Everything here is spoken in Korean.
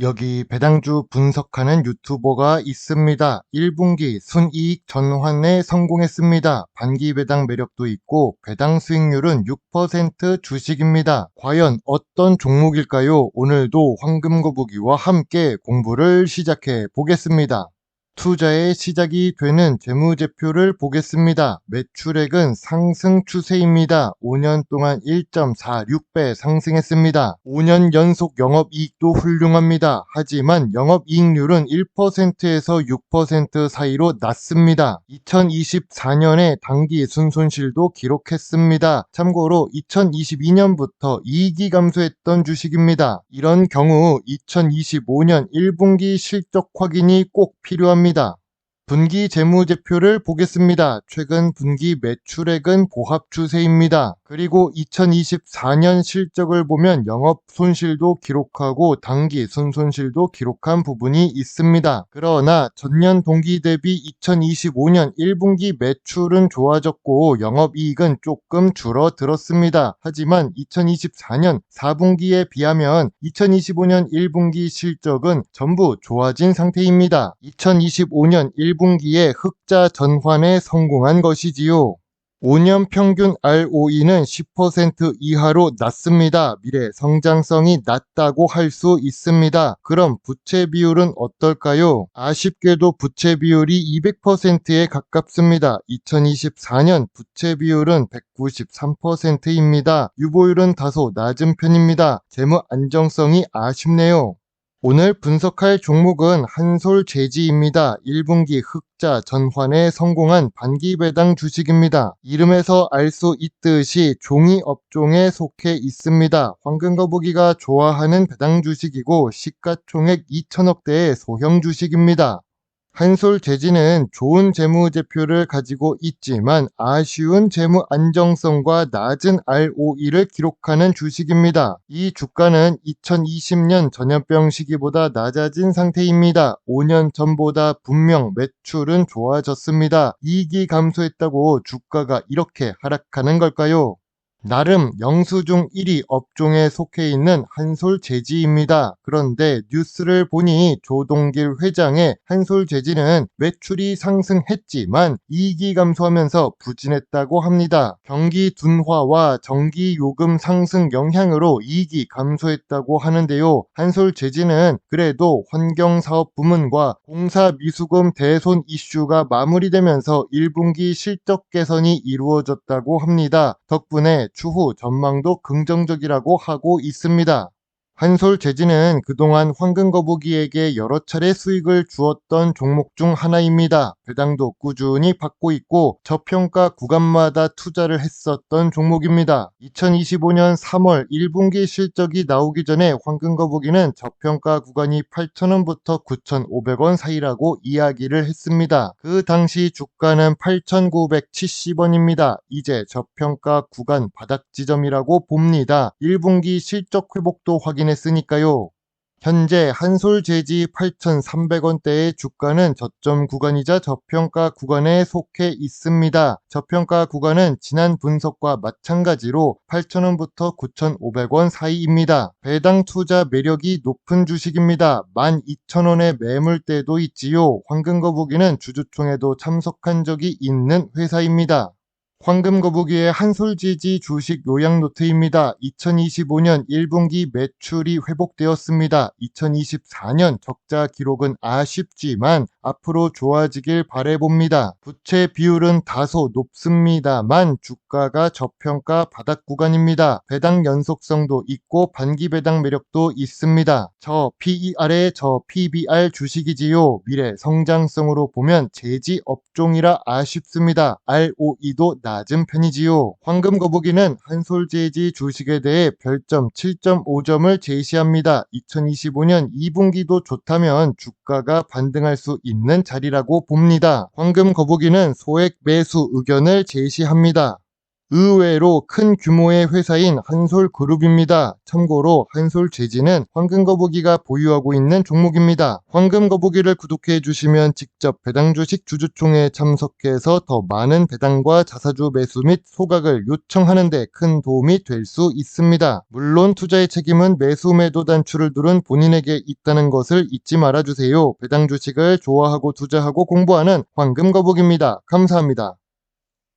여기 배당주 분석하는 유튜버가 있습니다. 1분기 순이익 전환에 성공했습니다. 반기 배당 매력도 있고 배당 수익률은 6% 주식입니다. 과연 어떤 종목일까요? 오늘도 황금거북이와 함께 공부를 시작해 보겠습니다. 투자의 시작이 되는 재무제표를 보겠습니다. 매출액은 상승 추세입니다. 5년 동안 1.46배 상승했습니다. 5년 연속 영업이익도 훌륭합니다. 하지만 영업이익률은 1%에서 6% 사이로 낮습니다. 2024년에 당기 순손실도 기록했습니다. 참고로 2022년부터 이익이 감소했던 주식입니다. 이런 경우 2025년 1분기 실적 확인이 꼭 필요합니다. 합니다. 분기 재무제표를 보겠습니다. 최근 분기 매출액은 보합 추세입니다. 그리고 2024년 실적을 보면 영업 손실도 기록하고 당기 순손실도 기록한 부분이 있습니다. 그러나 전년 동기 대비 2025년 1분기 매출은 좋아졌고 영업이익은 조금 줄어들었습니다. 하지만 2024년 4분기에 비하면 2025년 1분기 실적은 전부 좋아진 상태입니다. 2025년 1 1분기에 흑자 전환에 성공한 것이지요. 5년 평균 ROE는 10% 이하로 낮습니다. 미래 성장성이 낮다고 할 수 있습니다. 그럼 부채 비율은 어떨까요? 아쉽게도 부채 비율이 200%에 가깝습니다. 2024년 부채 비율은 193%입니다. 유보율은 다소 낮은 편입니다. 재무 안정성이 아쉽네요. 오늘 분석할 종목은 한솔재지입니다. 1분기 흑자 전환에 성공한 반기배당 주식입니다. 이름에서 알 수 있듯이 종이 업종에 속해 있습니다. 황금거북이가 좋아하는 배당 주식이고 시가총액 2천억대의 소형 주식입니다. 한솔 재지는 좋은 재무제표를 가지고 있지만 아쉬운 재무 안정성과 낮은 ROE를 기록하는 주식입니다. 이 주가는 2020년 전염병 시기보다 낮아진 상태입니다. 5년 전보다 분명 매출은 좋아졌습니다. 이익이 감소했다고 주가가 이렇게 하락하는 걸까요? 나름 영수증 1위 업종에 속해 있는 한솔재지입니다. 그런데 뉴스를 보니 조동길 회장의 한솔재지는 매출이 상승했지만 이익이 감소하면서 부진했다고 합니다. 경기 둔화와 전기 요금 상승 영향으로 이익이 감소했다고 하는데요. 한솔재지는 그래도 환경사업 부문과 공사 미수금 대손 이슈가 마무리되면서 1분기 실적 개선이 이루어졌다고 합니다. 덕분에 추후 전망도 긍정적이라고 하고 있습니다. 한솔재지는 그동안 황금거북이에게 여러 차례 수익을 주었던 종목 중 하나입니다. 배당도 꾸준히 받고 있고 저평가 구간마다 투자를 했었던 종목입니다. 2025년 3월 1분기 실적이 나오기 전에 황금거북이는 저평가 구간이 8,000원부터 9,500원 사이라고 이야기를 했습니다. 그 당시 주가는 8,970원입니다. 이제 저평가 구간 바닥 지점이라고 봅니다. 1분기 실적 회복도 확인 확인했으니까요. 현재 한솔재지 8,300원대의 주가는 저점 구간이자 저평가 구간에 속해 있습니다. 저평가 구간은 지난 분석과 마찬가지로 8,000원부터 9,500원 사이입니다. 배당 투자 매력이 높은 주식입니다. 12,000원의 매물대도 있지요. 황금거북이는 주주총회도 참석한 적이 있는 회사입니다. 황금거북이의 한솔지지 주식 요약 노트입니다. 2025년 1분기 매출이 회복되었습니다. 2024년 적자 기록은 아쉽지만 앞으로 좋아지길 바래봅니다. 부채 비율은 다소 높습니다만 주가가 저평가 바닥 구간입니다. 배당 연속성도 있고 반기 배당 매력도 있습니다. 저 PER의 저 PBR 주식이지요. 미래 성장성으로 보면 재지 업종이라 아쉽습니다. ROE도 낮은 편이지요. 황금거북이는 한솔재지 주식에 대해 별점 7.5점을 제시합니다. 2025년 2분기도 좋다면 주가가 반등할 수 있는 자리라고 봅니다. 황금거북이는 소액 매수 의견을 제시합니다. 의외로 큰 규모의 회사인 한솔그룹입니다. 참고로 한솔재지는 황금거북이가 보유하고 있는 종목입니다. 황금거북이를 구독해 주시면 직접 배당 주식 주주총회에 참석해서 더 많은 배당과 자사주 매수 및 소각을 요청하는 데 큰 도움이 될 수 있습니다. 물론 투자의 책임은 매수 매도 단추를 두른 본인에게 있다는 것을 잊지 말아주세요. 배당 주식을 좋아하고 투자하고 공부하는 황금거북입니다. 감사합니다.